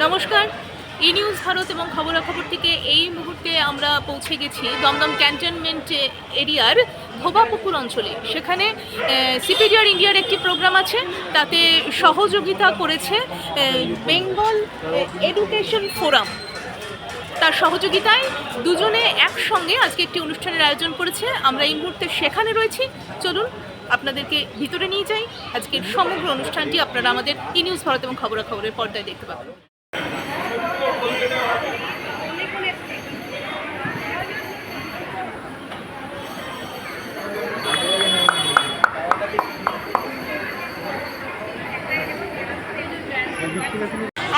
নমস্কার। ই নিউজ ভারত এবং খবরাখবর থেকে এই মুহূর্তে আমরা পৌঁছে গেছি দমদম ক্যান্টনমেন্ট এরিয়ার ধোবাপুকুর অঞ্চলে। সেখানে সিপিডিআর ইন্ডিয়ার একটি প্রোগ্রাম আছে, তাতে সহযোগিতা করেছে বেঙ্গল এডুকেশন ফোরাম। তার সহযোগিতায় দুজনে একসঙ্গে আজকে একটি অনুষ্ঠানের আয়োজন করেছে। আমরা এই মুহূর্তে সেখানে রয়েছি। চলুন, আপনাদেরকে ভিতরে নিয়ে যাই। আজকের সমগ্র অনুষ্ঠানটি আপনারা আমাদের ই নিউজ ভারত এবং খবরাখবরের পর্দায় দেখতে পাবেন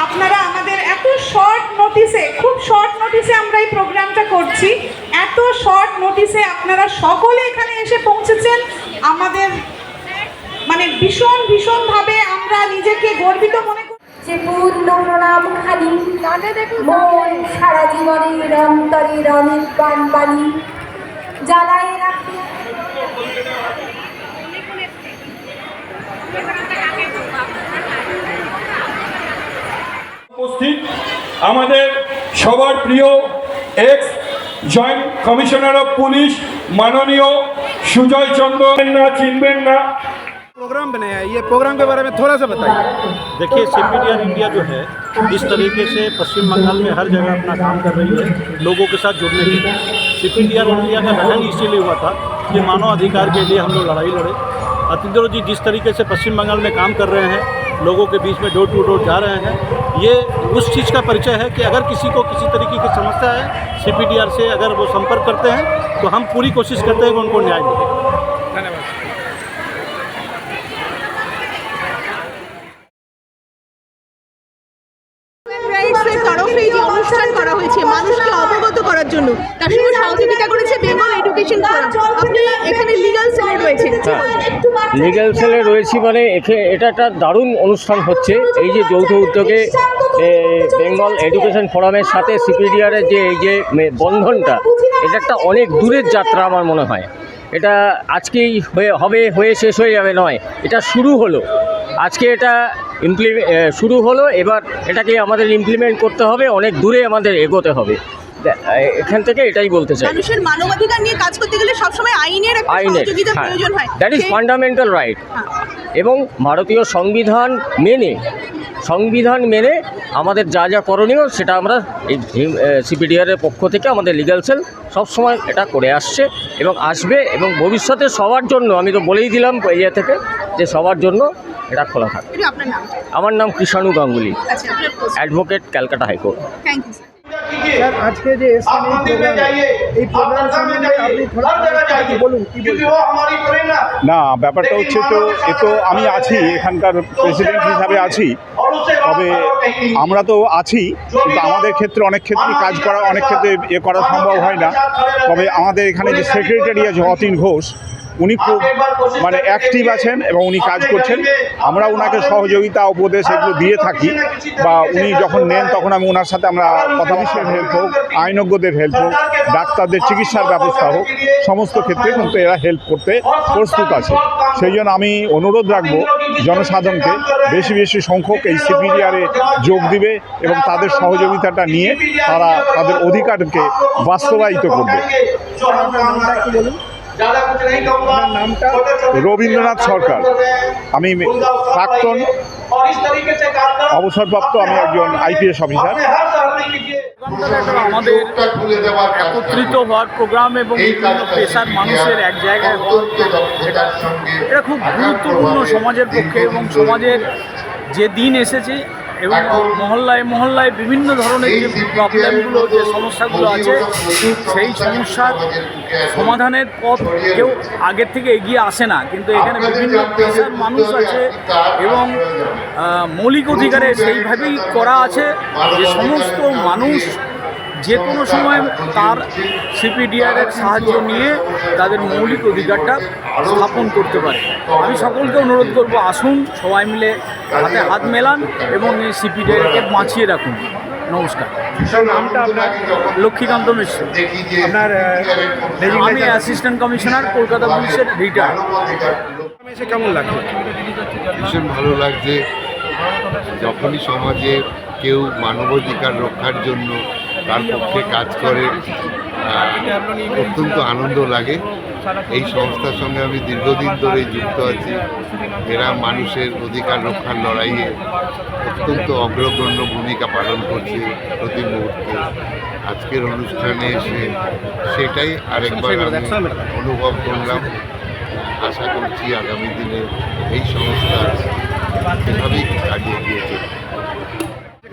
আপনারা আমাদের এত শর্ট নোটিসে খুব শর্ট নোটিসে আমরা এই প্রোগ্রামটা করছি এত শর্ট নোটিসে আপনারা সকলে এখানে এসে পৌঁছেছেন। আমাদের মানে ভীষণ ভীষণভাবে আমরা নিজেকে গর্বিত মনে করি। যে পূর্ণ প্রণাম খালি। মন সারা জীবনের অন্তরের অনির্বাণ বাণী জ্বালায় রাখি। উপস্থিত আমাদের সবার প্রিয় ex joint commissioner of police মাননীয় সুজয় চন্দ্র না চিনবেন না प्रोग्राम बनाया है ये प्रोग्राम के बारे में थोड़ा सा बताइए देखिए सीपीडीआर इंडिया जो है इस तरीके से पश्चिम बंगाल में हर जगह अपना काम कर रही है लोगों के साथ जुड़ने के लिए सीपीडीआर इंडिया का गठन इसीलिए हुआ था कि मानव अधिकार के लिए हम लोग लड़ाई लड़े अतिंद्र जी जिस तरीके से पश्चिम बंगाल में काम कर रहे हैं लोगों के बीच में डोर टू डोर जा रहे हैं। ये उस चीज़ का परिचय है कि अगर किसी को किसी तरीके की समस्या है सीपीडीआर से अगर वो संपर्क करते हैं तो हम पूरी कोशिश करते हैं कि उनको न्याय मिले। অনুষ্ঠান করা হয়েছে মানুষকে অবগত করার জন্য। তার সঙ্গে সহযোগিতা করেছে বেঙ্গল এডুকেশন আপনি এখানে লিগাল সেলে রয়েছেন। লিগ্যাল সেলে রয়েছি মানে এখে- এটা একটা দারুণ অনুষ্ঠান হচ্ছে। এই যে যৌথ উদ্যোগে বেঙ্গল এডুকেশন ফোরামের সাথে সিপিডিআরের যে এই যে বন্ধনটা এটা একটা অনেক দূরের যাত্রা আমার মনে হয়। এটা আজকেই হয়ে হবে হয়ে শেষ হয়ে যাবে নয়। এটা শুরু হলো। আজকে এটা ইমপ্লিমে শুরু হলো এবার এটাকে আমাদের ইমপ্লিমেন্ট করতে হবে অনেক দূরে আমাদের এগোতে হবে। এখান থেকে এটাই বলতে চাই। মানুষের মানবাধিকার নিয়ে কাজ করতে গেলে সবসময় আইনের একটা আইনের প্রয়োজন হয়। দ্যাট ইজ ফান্ডামেন্টাল রাইট হ্যাঁ। এবং ভারতীয় সংবিধান মেনে সংবিধান মেনে আমাদের যা যা করণীয় সেটা আমরা এই সিপিডিআরের পক্ষ থেকে আমাদের লিগ্যাল সেল সবসময় এটা করে আসছে এবং আসবে এবং ভবিষ্যতে সবার জন্য আমি তো বলেই দিলাম ইয়ে থেকে যে সবার জন্য এটা খোলা নাম? আমার নাম কৃষাণু গাঙ্গুলি আচ্ছা advocate Calcutta high court. Thank you sir sir আজকে যে এসছেন এই প্রোগ্রামে এই প্রোগ্রাম সম্বন্ধে আপনি থোড়া বলুন কি না ব্যাপারটা হচ্ছে তো এ তো আমি আছি এখানকার প্রেসিডেন্ট হিসাবে আছি। তবে আমরা তো আছি কিন্তু আমাদের ক্ষেত্রে অনেক ক্ষেত্রে কাজ করা অনেক ক্ষেত্রে এ করা সম্ভব হয় না। তবে আমাদের এখানে যে সেক্রেটারি আছে অতীন ঘোষ উনি খুব মানে অ্যাক্টিভ আছেন এবং উনি কাজ করছেন। আমরা ওনাকে সহযোগিতা উপদেশ এগুলো দিয়ে থাকি বা উনি যখন নেন তখন আমি ওনার সাথে আমরা কথাবিষয়ের হেল্প হোক আইনজ্ঞদের হেল্প হোক ডাক্তারদের চিকিৎসার ব্যবস্থা হোক সমস্ত ক্ষেত্রে কিন্তু এরা হেল্প করতে প্রস্তুত আছে। সেই জন্য আমি অনুরোধ রাখব জনসাধারণকে বেশি বেশি সংখ্যক এই সিপিডিআরে যোগ দিবে এবং তাদের সহযোগিতাটা নিয়ে তারা তাদের অধিকারকে বাস্তবায়িত করবে। নামটা রবীন্দ্রনাথ সরকার আমি প্রাক্তন অবসরপ্রাপ্ত আমি একজন আইপিএস অফিসার আমাদের একত্রিত হওয়ার প্রোগ্রাম এবং বিভিন্ন পেশার মানুষের এক জায়গায় এটা এটা খুব গুরুত্বপূর্ণ সমাজের পক্ষে এবং সমাজের যে দিন এসেছে এবং মহল্লায় মহল্লায় বিভিন্ন ধরনের যে প্রবলেমগুলো যে সমস্যাগুলো আছে সেই সমস্যার সমাধানের পথ কেউ আগের থেকে এগিয়ে আসে না। কিন্তু এখানে বিভিন্ন পেশার মানুষ আছে এবং মৌলিক অধিকারে সেইভাবেই করা আছে যে সমস্ত মানুষ যে কোনো সময় তার সিপিডিআরের সাহায্য নিয়ে তাদের মৌলিক অধিকারটা স্থাপন করতে পারে। আমি সকলকে অনুরোধ করব আসুন সবাই মিলে হাতে হাত মেলান এবং এই সিপিডিআরকে বাঁচিয়ে রাখুন। নমস্কার। নামটা আপনার লক্ষ্মীকান্ত মিশ্র। আপনার আমি অ্যাসিস্ট্যান্ট কমিশনার কলকাতা পুলিশের রিটায়ার এসে কেমন লাগছে ভীষণ ভালো লাগছে। যখনই সমাজে কেউ মানবাধিকার রক্ষার জন্য তার পক্ষে কাজ করে অত্যন্ত আনন্দ লাগে। এই সংস্থার সঙ্গে আমি দীর্ঘদিন ধরে যুক্ত আছি। এরা মানুষের অধিকার রক্ষার লড়াইয়ে অত্যন্ত অগ্রগণ্য ভূমিকা পালন করছে প্রতি মুহূর্তে। আজকের অনুষ্ঠানে এসে সেটাই আরেকবার আমি অনুভব করলাম। আশা করছি আগামী দিনে এই সংস্থা এভাবেই কাটিয়ে দিয়েছে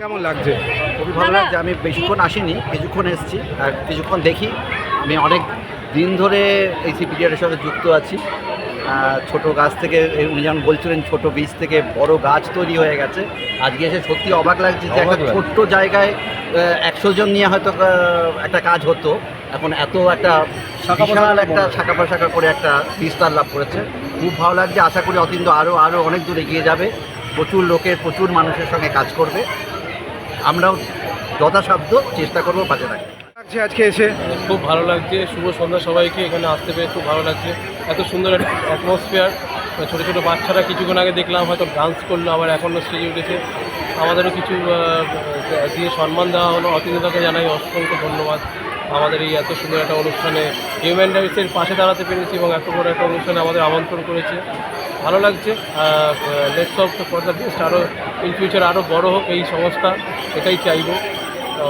কেমন লাগছে? খুবই ভালো লাগছে। আমি বেশিক্ষণ আসিনি কিছুক্ষণ এসেছি। আর কিছুক্ষণ দেখি। আমি অনেক দিন ধরে এই সিপিডিআরের সাথে যুক্ত আছি। ছোট গাছ থেকে উনি যেমন বলছিলেন ছোট বীজ থেকে বড় গাছ তৈরি হয়ে গেছে। আজকে এসে সত্যি অবাক লাগছে যে একটা ছোট্ট জায়গায় একশো জন নিয়ে হয়তো একটা কাজ হতো। এখন এত একটা বিশাল একটা শাখা শাখা করে একটা বিস্তার লাভ করেছে। খুব ভালো লাগছে। আশা করি অতীন্দ্র আরও আরও অনেক দূর এগিয়ে যাবে। প্রচুর লোকের প্রচুর মানুষের সঙ্গে কাজ করবে। আমরাও যথাসাধ্য চেষ্টা করব পাশে থাকতে। লাগছে আজকে এসে? খুব ভালো লাগছে শুভ সন্ধ্যা সবাইকে এখানে আসতে পেরে খুব ভালো লাগছে। এত সুন্দর একটা অ্যাটমসফিয়ার ছোটো ছোটো বাচ্চারা কিছুক্ষণ আগে দেখলাম হয়তো ডান্স করল আবার এখনও স্টেজে উঠেছে। আমাদেরও কিছু দিয়ে সম্মান দেওয়া হলো। অতিথিদাকে জানাই অসংখ্য ধন্যবাদ। আমাদের এই এত সুন্দর একটা অনুষ্ঠানে হিউম্যান রাইটসের পাশে দাঁড়াতে পেরেছি এবং এত বড় একটা অনুষ্ঠানে আমাদের আমন্ত্রণ করেছে। ভালো লাগছে। Let's of for the best আরও ইন ফিউচার আরও বড় হোক এই সংস্থা এটাই চাইব।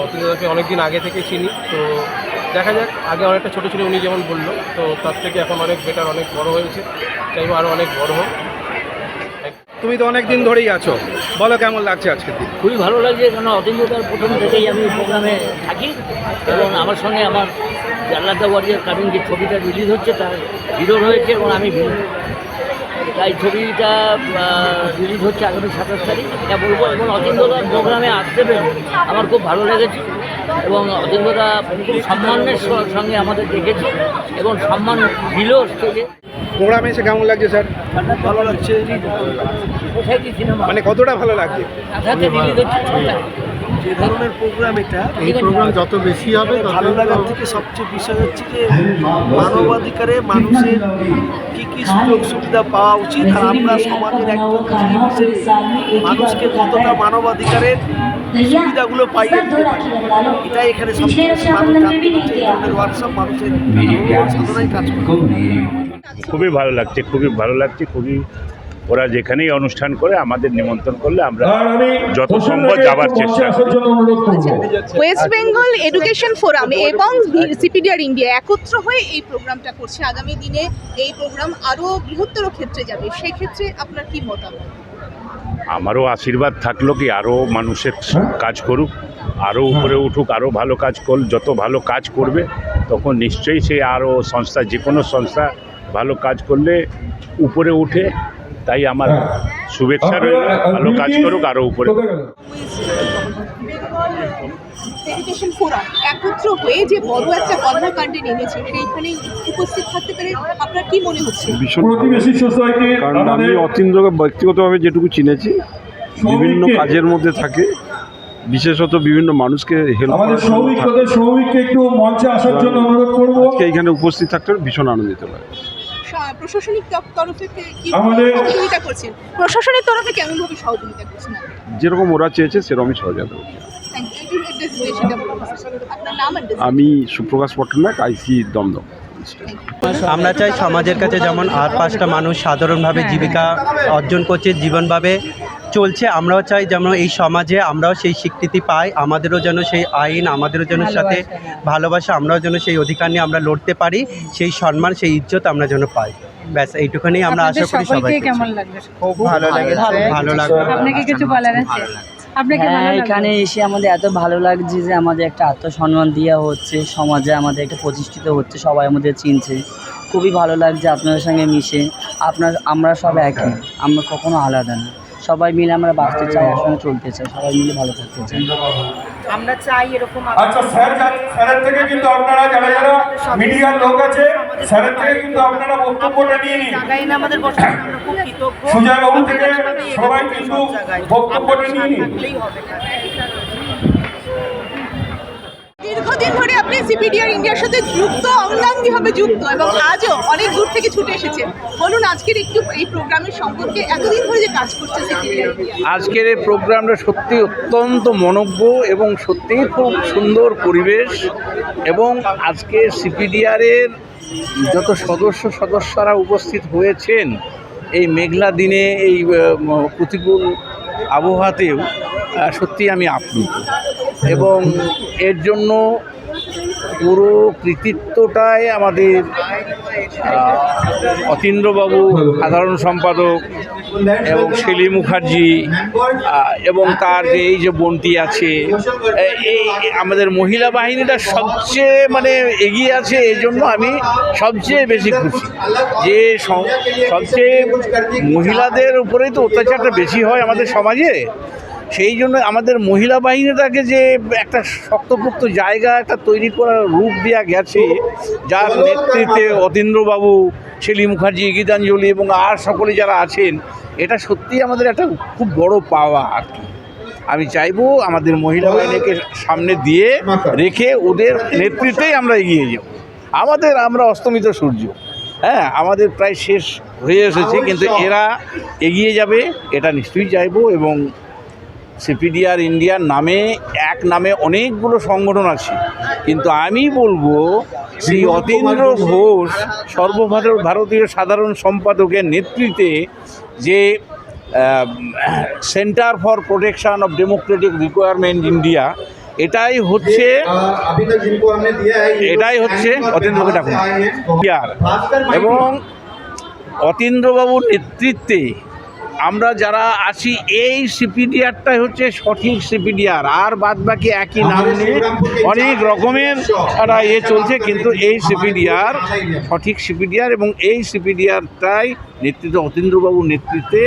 অতিথিদাকে অনেক দিন আগে থেকে চিনি তো দেখা যাক আগে অনেকটা ছোটো ছিল উনি যেমন বলল তো তার থেকে এখন অনেক বেটার অনেক বড় হয়েছে। চাইব আরও অনেক বড় হোক। তুমি তো অনেক দিন ধরেই আছো। বলো কেমন লাগছে আজকে দিন? খুবই ভালো লাগছে কারণ অতীন্দ্রতার প্রথম থেকেই আমি প্রোগ্রামে থাকি। এবং আমার সঙ্গে আমার জাল্লাদা ওয়ারিয়ার কামিং যে ছবিটা রিলিজ হচ্ছে তার হিরো রয়েছে এবং আমি তাই ছবিটা রিলিজ হচ্ছে আগামী সাতাশ তারিখ। এটা বলব এবং অতীন্দ্রতার প্রোগ্রামে আসতে পেরে আমার খুব ভালো লেগেছে। এবং অতীন্দ্রতা খুব সম্মানের সঙ্গে আমাদের দেখেছে এবং সম্মান দিল স্টেজে। প্রোগ্রামে এসে কেমন লাগছে স্যার? ভালো লাগছে। কোথায় কি সিনেমা মানে কতটা ভালো লাগছে? যে ধরনের প্রোগ্রাম এটা এই program যত বেশি হবে ভালো লাগার থেকে সবচেয়ে বিষয় হচ্ছে যে মানবাধিকারে মানুষের কি কি সুযোগ সুবিধা পাওয়া উচিত আর আমরা সমাজের একজন হিসেবে মানুষকে কতটা মানবাধিকারের সুবিধাগুলো পাইয়ে দিতে পারি। এটাই এখানে সবচেয়ে মানুষ জানতে পারছে এই ওয়ার্কশপ মানুষের সাধনায় কাজ করে। খুবই ভালো লাগছে খুবই ভালো লাগছে খুবই ওরা যেখানেই অনুষ্ঠান করে আমাদের নিমন্ত্রণ করলে আমরা যত সম্ভব যাবার চেষ্টা ওয়েস্ট বেঙ্গল এডুকেশন ফোরাম এবং সিপিডিআর ইন্ডিয়া একত্র হয়ে এই প্রোগ্রামটা করছে। আগামী দিনে এই প্রোগ্রাম আরও বৃহত্তর ক্ষেত্রে যাবে। সেই ক্ষেত্রে আপনার কি মতামত? আমারও আশীর্বাদ থাকল কি আরও মানুষের কাজ করুক আরও উপরে উঠুক আরও ভালো কাজ কর যত ভালো কাজ করবে তখন নিশ্চয়ই সে আরও সংস্থা যে কোনো সংস্থা ভালো কাজ করলে উপরে উঠে তাই আমার শুভেচ্ছা রইল। ভালো কাজ করুক আরও উপরে। কোথায় গেল? বেঙ্গল এডুকেশন ফোরাম একত্র হয়ে যে বড় একটা কর্মকাণ্ডে নেমেছে সেইখানে উপস্থিত থাকতে পেরে আপনার কি মনে হচ্ছে? ভীষণ কারণ আমি অতীন্দ্রকে ব্যক্তিগতভাবে যেটুকু চিনেছি বিভিন্ন কাজের মধ্যে থাকে বিশেষত বিভিন্ন মানুষকে হেল্প আমাদের একটু মঞ্চে আসার জন্য অনুরোধ করব। এইখানে উপস্থিত থাকতে ভীষণ আনন্দিত লাগে। স- প্রশাসনিক তরফ- তরফ থেকে কি আমাদের- সহযোগিতা করছেন? প্রশাসনের তরফে কেমন ভাবে সহযোগিতা করছেন যেরকম ওরা চেয়েছে সেরকমই সহযোগিতা করছি। আমি সুপ্রকাশ পট্টনায়ক আইসি দমদম আমরা চাই সমাজের কাছে যেমন আর পাঁচটা মানুষ সাধারণভাবে জীবিকা অর্জন করছে জীবনভাবে চলছে আমরাও চাই যেন এই সমাজে আমরাও সেই স্বীকৃতি পাই আমাদেরও যেন সেই আইন আমাদেরও যেন সাথে ভালোবাসা আমরাও যেন সেই অধিকার নিয়ে আমরা লড়তে পারি সেই সম্মান সেই ইজ্জত আমরা যেন পাই। ব্যাস এইটুখানি আমরা আশা করি সবাই কেমন লাগবে খুব ভালো লেগেছে। ভালো লাগল। আপনাকে কিছু বলার আছে? হ্যাঁ এখানে এসে আমাদের এত ভালো লাগছে যে আমাদের একটা আত্মসম্মান দেওয়া হচ্ছে সমাজে আমাদের একটা প্রতিষ্ঠিত হচ্ছে সবাই আমাদের চিনছে। খুবই ভালো লাগছে আপনাদের সঙ্গে মিশে। আপনার আমরা সব একই আমরা কখনো আলাদা না। সবাই মিলে আমরা বাঁচতে চাই একসঙ্গে চলতে চাই সবাই মিলে ভালো থাকতে চাই। আমরা চাই এরকম আচ্ছা স্যার স্যারের থেকে কিন্তু আপনারা যারা যারা মিডিয়ার লোক আছে স্যারের থেকে কিন্তু আপনারা বক্তব্যটা নিয়ে নিন। জায়গায় না আমাদের বসার জন্য আমরা খুব কৃতজ্ঞ। সুজয় বাবু থেকে সবাই কিন্তু বক্তব্যটা নিয়ে নিন। দীর্ঘদিন ধরে আপনি সিপিডিআর ইন্ডিয়ার সাথে যুক্ত অঙ্গাঙ্গিভাবে যুক্ত এবং আজও অনেক দূর থেকে ছুটে এসেছেন। বলুন আজকের একটু এই প্রোগ্রামের সম্পর্কে এতদিন ধরে যে কাজ করছে আজকের এই প্রোগ্রামটা সত্যি অত্যন্ত মনজ্ঞ এবং সত্যিই খুব সুন্দর পরিবেশ এবং আজকে সিপিডিআরের যত সদস্য সদস্যরা উপস্থিত হয়েছেন এই মেঘলা দিনে, এই প্রতিকূল আবহাওয়াতেও সত্যি আমি আপ্লুত। এবং এর জন্য পুরো কৃতিত্বটাই আমাদের অতীন্দ্রবাবু, সাধারণ সম্পাদক এবং শেলি মুখার্জি এবং তার যে এই যে বোনটি আছে এই আমাদের মহিলা বাহিনীটা সবচেয়ে মানে এগিয়ে আছে এই জন্য আমি সবচেয়ে বেশি খুশি। যে সবচেয়ে মহিলাদের উপরেই তো অত্যাচারটা বেশি হয় আমাদের সমাজে, সেই জন্য আমাদের মহিলা বাহিনীটাকে যে একটা শক্তপোক্ত জায়গা, একটা তৈরি করার রূপ দেওয়া গেছে, যার নেতৃত্বে অতীন্দ্রবাবু, শেলি মুখার্জি, গীতাঞ্জলি এবং আর সকলে যারা আছেন এটা সত্যি আমাদের একটা খুব বড় পাওয়া আর কি। আমি চাইব আমাদের মহিলা বাহিনীকে সামনে দিয়ে রেখে ওদের নেতৃত্বেই আমরা এগিয়ে যাব। আমাদের আমরা অস্তমিত সূর্য। হ্যাঁ আমাদের প্রায় শেষ হয়ে এসেছে কিন্তু এরা এগিয়ে যাবে এটা নিশ্চয়ই চাইব এবং সিপিডিআর ইন্ডিয়ার নামে এক নামে অনেকগুলো সংগঠন আছে। কিন্তু আমি বলব শ্রী অতীন্দ্র ঘোষ সর্বভারত ভারতীয় সাধারণ সম্পাদকের নেতৃত্বে যে centre for protection of democratic requirement India এটাই হচ্ছে এটাই হচ্ছে অতীন্দ্রকে ডাকুন। এবং অতীন্দ্রবাবুর নেতৃত্বে আমরা যারা আছি এই সিপিডিআরটাই হচ্ছে সঠিক সিপিডিআর। আর বাদ বাকি একই নাম নিয়ে অনেক রকমের একটা ইয়ে চলছে কিন্তু এই সিপিডিআর সঠিক সিপিডিআর এবং এই সিপিডিআরটাই নেতৃত্ব অতীন্দ্রবাবুর নেতৃত্বে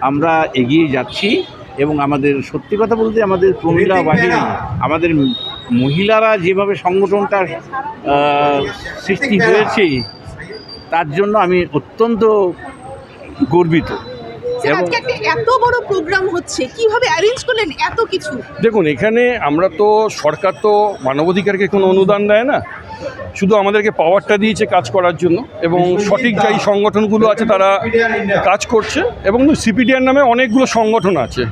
আমরা এগিয়ে যাচ্ছি এবং আমাদের সত্যি কথা বলতে আমাদের প্রমীলা বাহিনী আমাদের মহিলারা যেভাবে সংগঠনটা আহ, সৃষ্টি হয়েছে তার জন্য আমি অত্যন্ত গর্বিত। আজকে একটা এত বড় প্রোগ্রাম হচ্ছে কীভাবে অ্যারেঞ্জ করলেন এত কিছু? দেখুন এখানে আমরা তো সরকার তো মানবাধিকারকে কোনো অনুদান দেয় না শুধু আমাদেরকে পাওয়ারটা দিয়েছে কাজ করার জন্য এবং সঠিক যেই সংগঠনগুলো আছে তারা কাজ করছে এবং সিপিডিআর নামে অনেকগুলো সংগঠন আছে।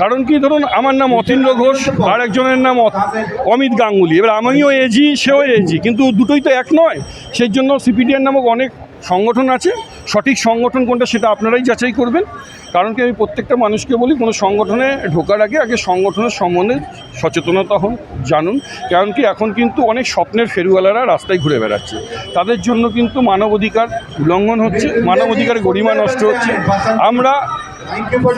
কারণ কি ধরুন আমার নাম অতীন্দ্র ঘোষ আর একজনের নাম অমিত গাঙ্গুলি। এবার আমিও এজি সেও এজি কিন্তু দুটোই তো এক নয়। সেই জন্য সিপিডিআর নামক অনেক সংগঠন আছে। সঠিক সংগঠন কোনটা সেটা আপনারাই যাচাই করবেন। কারণ কি আমি প্রত্যেকটা মানুষকে বলি, কোনো সংগঠনে ঢোকার আগে আগে সংগঠনের সম্বন্ধে সচেতনতা হন, জানুন। কারণ কি এখন কিন্তু অনেক স্বপ্নের ফেরুয়ালারা রাস্তায় ঘুরে বেড়াচ্ছে। তাদের জন্য কিন্তু মানব অধিকার উল্লঙ্ঘন হচ্ছে মানব মানবাধিকার গরিমা নষ্ট হচ্ছে। আমরা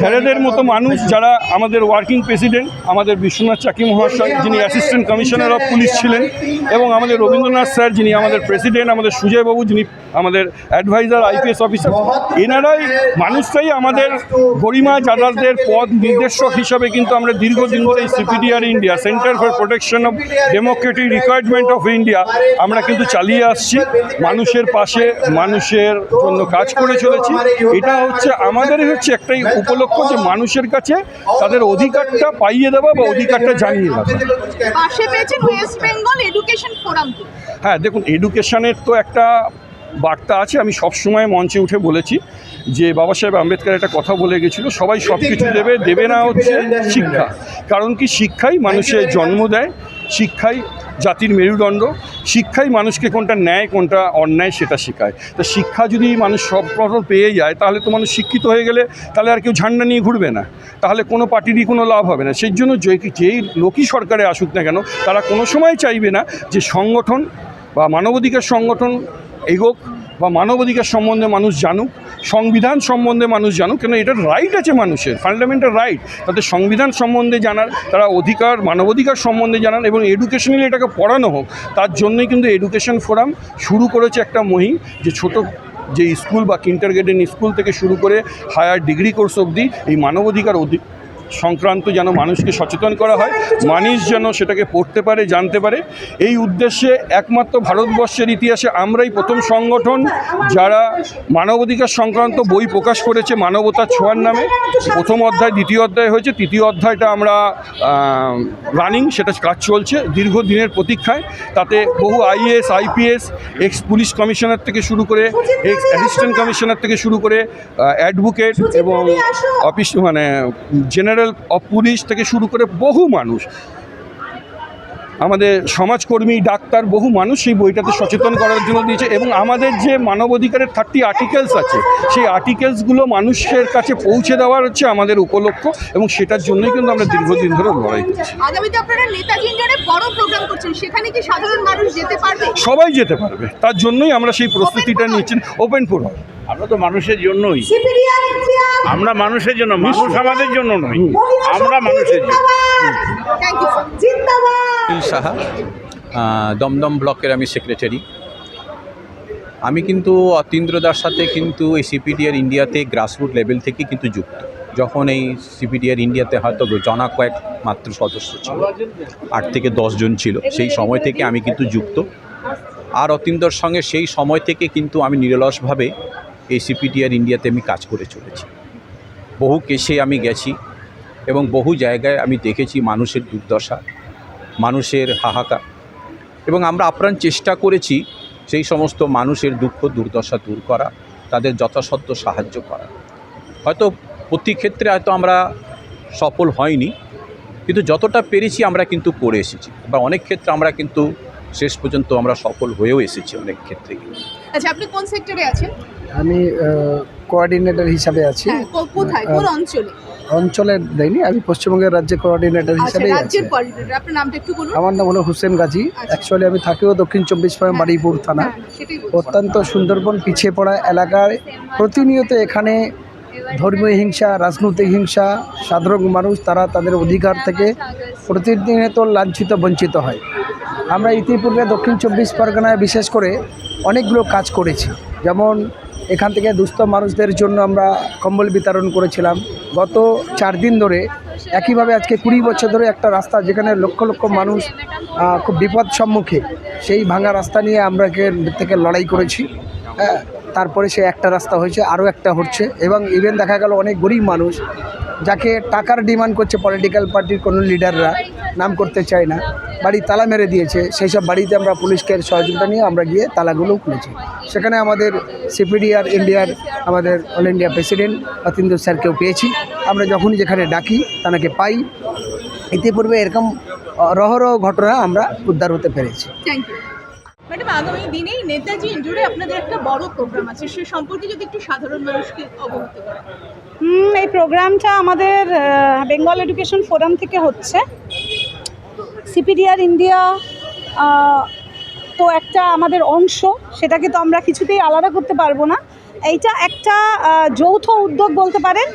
স্যারেদের মতো মানুষ যারা আমাদের ওয়ার্কিং প্রেসিডেন্ট আমাদের বিশ্বনাথ চাকি মহাশয়, যিনি অ্যাসিস্ট্যান্ট কমিশনার অফ পুলিশ ছিলেন, এবং আমাদের রবীন্দ্রনাথ স্যার, যিনি আমাদের প্রেসিডেন্ট আমাদের সুজয়বাবু, যিনি আমাদের অ্যাডভাইজার আইপিএস অফিসার এনারাই মানুষটাই আমাদের গরিমা যাদারদের পদ নির্দেশক হিসাবে কিন্তু আমরা দীর্ঘদিন ধরে CPDR India centre for protection of democratic requirement of India আমরা কিন্তু চালিয়ে আসছি। মানুষের পাশে মানুষের জন্য কাজ করে চলেছি। এটা হচ্ছে, আমাদেরই হচ্ছে একটাই উপলক্ষ যে মানুষের কাছে তাদের অধিকারটা পাইয়ে দেওয়া বা অধিকারটা জানিয়ে দেওয়া। হ্যাঁ দেখুন এডুকেশনের তো একটা বার্তা আছে আমি সবসময় মঞ্চে উঠে বলেছি যে বাবা সাহেব আম্বেদকর একটা কথা বলে গেছিল সবাই সব কিছু দেবে দেবে না হচ্ছে শিক্ষা। কারণ কি শিক্ষাই মানুষের জন্ম দেয় শিক্ষাই জাতির মেরুদণ্ড, শিক্ষাই মানুষকে কোনটা ন্যায়, কোনটা অন্যায় সেটা শেখায়। তা শিক্ষা যদি মানুষ সব প্রথম পেয়ে যায়, তাহলে তো মানুষ শিক্ষিত হয়ে গেলে তাহলে আর কেউ ঝান্ডা নিয়ে ঘুরবে না। তাহলে কোনো পার্টিরই কোনো লাভ হবে না। সেই জন্য যে যেই লোকই সরকারে আসুক না কেন, তারা কোনো সময় চাইবে না যে সংগঠন বা মানবাধিকার সংগঠন এগোক। বা মানবাধিকার সম্বন্ধে মানুষ জানুক, সংবিধান সম্বন্ধে মানুষ জানুক, কেন এটার রাইট আছে মানুষের ফান্ডামেন্টাল রাইট তাদের সংবিধান সম্বন্ধে জানার, তারা অধিকার, মানবাধিকার সম্বন্ধে জানান এবং এডুকেশনালি এটাকে পড়ানো হোক। তার জন্যই কিন্তু এডুকেশন ফোরাম শুরু করেছে একটা মহিম যে ছোট যে স্কুল বা কিন্টার স্কুল থেকে শুরু করে হায়ার ডিগ্রি কোর্স অবধি এই মানবাধিকার অধি- সংক্রান্ত যেন মানুষকে সচেতন করা হয়, মানুষ যেন সেটাকে পড়তে পারে, জানতে পারে। এই উদ্দেশ্যে একমাত্র ভারতবর্ষের ইতিহাসে আমরাই প্রথম সংগঠন যারা মানবাধিকার সংক্রান্ত বই প্রকাশ করেছে, মানবতার ছোঁয়ার নামে। প্রথম অধ্যায়, দ্বিতীয় অধ্যায় হয়েছে, তৃতীয় অধ্যায়টা আমরা রানিং সেটা কাজ চলছে দীর্ঘদিনের প্রতীক্ষায়। তাতে বহু IS IPS ex police commissioner থেকে শুরু করে এক্স অ্যাসিস্ট্যান্ট কমিশনার থেকে শুরু করে অ্যাডভোকেট এবং অফিস মানে জেনারেল অফ পুলিশ থেকে শুরু করে বহু মানুষ আমাদের সমাজকর্মী ডাক্তার বহু মানুষ এই বইটাতে সচেতন করার জন্য দিয়েছে এবং আমাদের যে মানবাধিকারের থার্টি আর্টিকেলস আছে সেই আর্টিকেলসগুলো মানুষের কাছে পৌঁছে দেওয়ার হচ্ছে আমাদের উপলক্ষ এবং সেটার জন্যই কিন্তু আমরা দীর্ঘদিন ধরে লড়াই করছি। আগামীতে আপনারা নেতাজি ইন্ডিয়ারে বড় প্রোগ্রাম করছেন সেখানে কি সাধারণ মানুষ যেতে পারবে? সবাই যেতে পারবে তার জন্যই আমরা সেই প্রস্তুতিটা নিচ্ছি ওপেন ফোর আমরা তো মানুষের জন্যই। আমরা মানুষের জন্য মানুষ আমাদের জন্য নয় আমরা মানুষের জন্য। সাহা দমদম ব্লকের আমি সেক্রেটারি আমি কিন্তু অতীন্দ্রদার সাথে কিন্তু এই সিপিডিআর ইন্ডিয়াতে গ্রাসরুট লেভেল থেকে কিন্তু যুক্ত। যখন এই সিপিডিআর ইন্ডিয়াতে হয়তো জনা কয়েক মাত্র সদস্য ছিল। আট থেকে জন ছিল। সেই সময় থেকে আমি কিন্তু যুক্ত। আর অতীন্দ্রর সঙ্গে সেই সময় থেকে কিন্তু আমি নিরলসভাবে এই সিপিডিআর ইন্ডিয়াতে আমি কাজ করে চলেছি। বহু কেসে আমি গেছি। এবং বহু জায়গায় আমি দেখেছি মানুষের দুর্দশা মানুষের হাহাকার এবং আমরা আপ্রাণ চেষ্টা করেছি সেই সমস্ত মানুষের দুঃখ দুর্দশা দূর করা তাদের যথাসাধ্য সাহায্য করা। হয়তো প্রতি ক্ষেত্রে হয়তো আমরা সফল হয়নি কিন্তু যতটা পেরেছি আমরা কিন্তু করে এসেছি বা অনেক ক্ষেত্রে আমরা কিন্তু শেষ পর্যন্ত আমরা সফল হয়েও এসেছি অনেক ক্ষেত্রে। আচ্ছা আপনি কোন সেক্টরে আছেন? আমি কোঅর্ডিনেটর হিসাবে আছি। হ্যাঁ কোথায়? কোন অঞ্চলে? অঞ্চলের দেয়নি আমি পশ্চিমবঙ্গের রাজ্যে কোঅর্ডিনেটর আচ্ছা হিসাবেই রাজ্যের কোঅর্ডিনেটর আপনার নামটা একটু বলুন। আমার নাম হলো হুসেন গাজী। অ্যাকচুয়ালি আমি থাকিও দক্ষিণ চব্বিশ পরগনা বারুইপুর থানা। হ্যাঁ অত্যন্ত সুন্দরবন পিছিয়ে পড়া এলাকায় প্রতিনিয়ত এখানে ধর্মীয় হিংসা রাজনৈতিক হিংসা সাধারণ মানুষ তারা তাদের অধিকার থেকে প্রতিনিয়ত লাঞ্ছিত বঞ্চিত হয়। আমরা ইতিপূর্বে দক্ষিণ চব্বিশ পরগনায় বিশেষ করে অনেকগুলো কাজ করেছি। যেমন এখান থেকে দুস্থ মানুষদের জন্য আমরা কম্বল বিতরণ করেছিলাম। গত চার দিন ধরে একইভাবে আজকে কুড়ি বছর ধরে একটা রাস্তা যেখানে লক্ষ লক্ষ মানুষ খুব বিপদ সম্মুখে সেই ভাঙা রাস্তা নিয়ে আমরা থেকে লড়াই করেছি। তারপরে সে একটা রাস্তা হয়েছে, আরও একটা হচ্ছে এবং ইভেন দেখা গেল অনেক গরিব মানুষ যাকে টাকার ডিমান্ড করছে পলিটিক্যাল পার্টির কোনো লিডাররা নাম করতে চায় না। বাড়ি তালা মেরে দিয়েছে। সেই সব বাড়িতে আমরা পুলিশকে সহযোগিতা নিয়ে আমরা গিয়ে তালাগুলো খুলেছি। সেখানে আমাদের সিপিডিআর ইন্ডিয়ার আমাদের অল ইন্ডিয়া প্রেসিডেন্ট অতীন্দ্র স্যারকেও পেয়েছি। আমরা যখনই যেখানে ডাকি তাকে পাই। ইতিপূর্বে এরকম রহরহ ঘটনা আমরা উদ্ধার হতে পেরেছি। ম্যাডাম আগামী দিনেই নেতাজি ইন্ডোরে আপনাদের একটা বড় প্রোগ্রাম আছে। সে সম্পর্কে যদি একটু সাধারণ মানুষকে অবগত করেন। হুম, এই প্রোগ্রামটা আমাদের বেঙ্গল এডুকেশন ফোরাম থেকে হচ্ছে। সিপিডিআর ইন্ডিয়া তো একটা আমাদের অংশ, সেটাকে তো আমরা কিছুতেই আলাদা করতে পারব না। এইটা একটা যৌথ উদ্যোগ বলতে পারেন।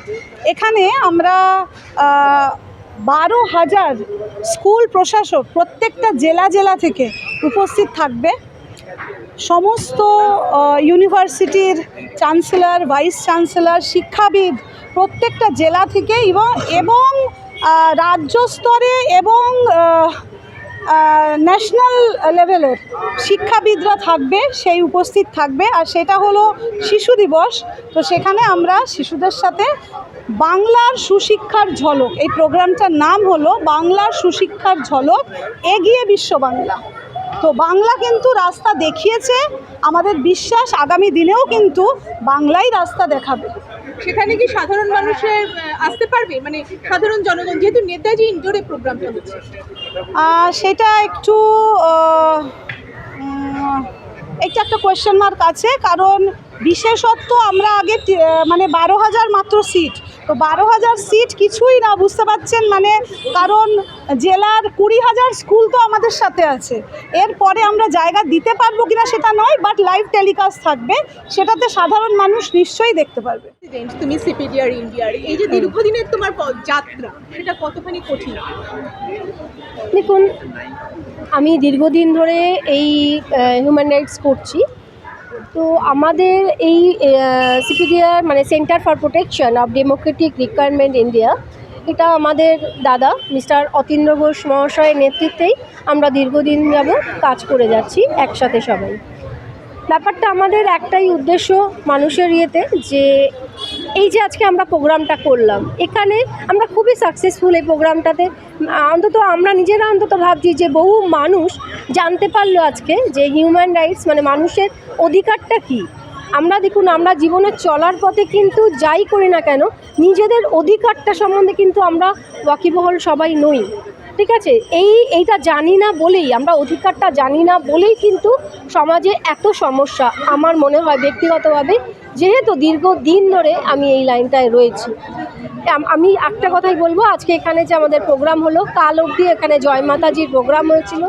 এখানে আমরা বারো হাজার স্কুল প্রশাসক প্রত্যেকটা জেলা জেলা থেকে উপস্থিত থাকবে। সমস্ত ইউনিভার্সিটির চ্যান্সেলর, ভাইস চ্যান্সেলর, শিক্ষাবিদ প্রত্যেকটা জেলা থেকে এবং এবং রাজ্য স্তরে এবং ন্যাশনাল লেভেলের শিক্ষাবিদরা থাকবে, সেই উপস্থিত থাকবে। আর সেটা হলো শিশু দিবস। তো সেখানে আমরা শিশুদের সাথে বাংলার সুশিক্ষার ঝলক, এই প্রোগ্রামটার নাম হলো বাংলার সুশিক্ষার ঝলক, এগিয়ে বিশ্ব বাংলা। তো বাংলা কিন্তু রাস্তা দেখিয়েছে, আমাদের বিশ্বাস আগামী দিনেও কিন্তু বাংলাই রাস্তা দেখাবে। সেখানে কি সাধারণ মানুষের আসতে পারবে? মানে সাধারণ জনগণ, যেহেতু নেতাজি ইনডোরে প্রোগ্রামটা হচ্ছে। সেটা একটু একটা একটা কোয়েশ্চেন মার্ক আছে, কারণ বিশেষত্ব আমরা আগে মানে বারো হাজার মাত্র সিট তো বারো হাজার সিট কিছুই না বুঝতে পারছেন? মানে কারণ জেলার কুড়ি হাজার স্কুল তো আমাদের সাথে আছে। এরপরে আমরা জায়গা দিতে পারব কিনা সেটা নয় বাট লাইভ টেলিকাস্ট থাকবে। সেটাতে সাধারণ মানুষ নিশ্চয়ই দেখতে পারবে। তুমি সিপিডিআর ইন্ডিয়ার এই যে দীর্ঘদিনের তোমার যাত্রা সেটা কতখানি কঠিন? দেখুন আমি দীর্ঘদিন ধরে এই হিউম্যান রাইটস করছি। তো আমাদের এই সিপিডিআর মানে centre for protection of democratic requirement India এটা আমাদের দাদা, মিস্টার অতীন্দ্র ঘোষ মহাশয়ের নেতৃত্বেই আমরা দীর্ঘদিন যাব কাজ করে যাচ্ছি একসাথে সবাই। ব্যাপারটা আমাদের একটাই উদ্দেশ্য মানুষের ইয়েতে যে এই যে আজকে আমরা প্রোগ্রামটা করলাম, এখানে আমরা খুবই সাকসেসফুল এই প্রোগ্রামটাতে। অন্তত আমরা নিজেরা অন্তত ভাবছি যে বহু মানুষ জানতে পারল আজকে যে হিউম্যান রাইটস মানে মানুষের অধিকারটা কী। আমরা দেখুন, আমরা জীবনে চলার পথে কিন্তু যাই করি না কেন, নিজেদের অধিকারটা সম্বন্ধে কিন্তু আমরা ওয়াকিবহল সবাই নই। ঠিক আছে? এই, এইটা জানি না বলেই, আমরা অধিকারটা জানি না বলেই কিন্তু সমাজে এত সমস্যা। আমার মনে হয় ব্যক্তিগতভাবে, যেহেতু দীর্ঘ দিন ধরে আমি এই লাইনটায় রয়েছি। আমি একটা কথাই বলব, আজকে এখানে যে আমাদের প্রোগ্রাম হলো, কাল অবধি এখানে জয় মাতাজির প্রোগ্রাম হয়েছিল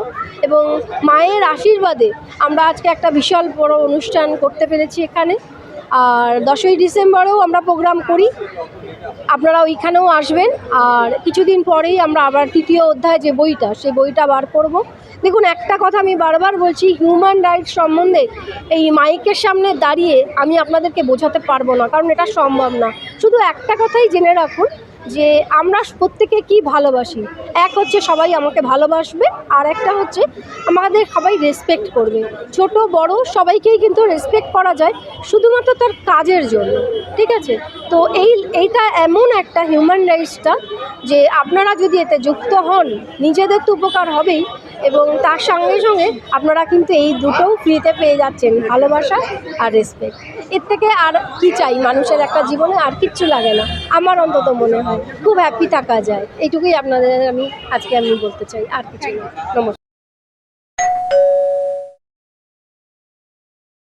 এবং মায়ের আশীর্বাদে আমরা আজকে একটা বিশাল বড় অনুষ্ঠান করতে পেরেছি এখানে। আর দশই ডিসেম্বরেও আমরা প্রোগ্রাম করি। আপনারা ওইখানেও আসবেন। আর কিছুদিন পরেই আমরা আবার তৃতীয় অধ্যায় যে বইটা, সেই বইটা বার করব। দেখুন, একটা কথা আমি বারবার বলছি হিউম্যান রাইটস সম্বন্ধে এই মাইকের সামনে দাঁড়িয়ে আমি আপনাদেরকে বোঝাতে পারব না, কারণ এটা সম্ভব না। শুধু একটা কথাই জেনে রাখুন যে আমরা প্রত্যেকে কি ভালোবাসি? এক হচ্ছে সবাই আমাকে ভালোবাসবে, আর একটা হচ্ছে আমাদের সবাই রেসপেক্ট করবে। ছোট, বড় সবাইকেই কিন্তু রেসপেক্ট করা যায় শুধুমাত্র তার কাজের জন্য, ঠিক আছে? তো এই, এইটা এমন একটা হিউম্যান রাইটসটা যে আপনারা যদি এতে যুক্ত হন, নিজেদের তো উপকার হবেই এবং তার সঙ্গে সঙ্গে আপনারা কিন্তু এই দুটোও ফ্রিতে পেয়ে যাচ্ছেন ভালোবাসা আর রেসপেক্ট এর থেকে আর কি চাই মানুষের একটা জীবনে? আর কিচ্ছু লাগে না। আমার অন্তত মনে হয়। খুব হ্যাপি থাকা যায়। এইটুকুই আপনাদের আমি আজকে আমি বলতে চাই। আর কিছু নমস্কার।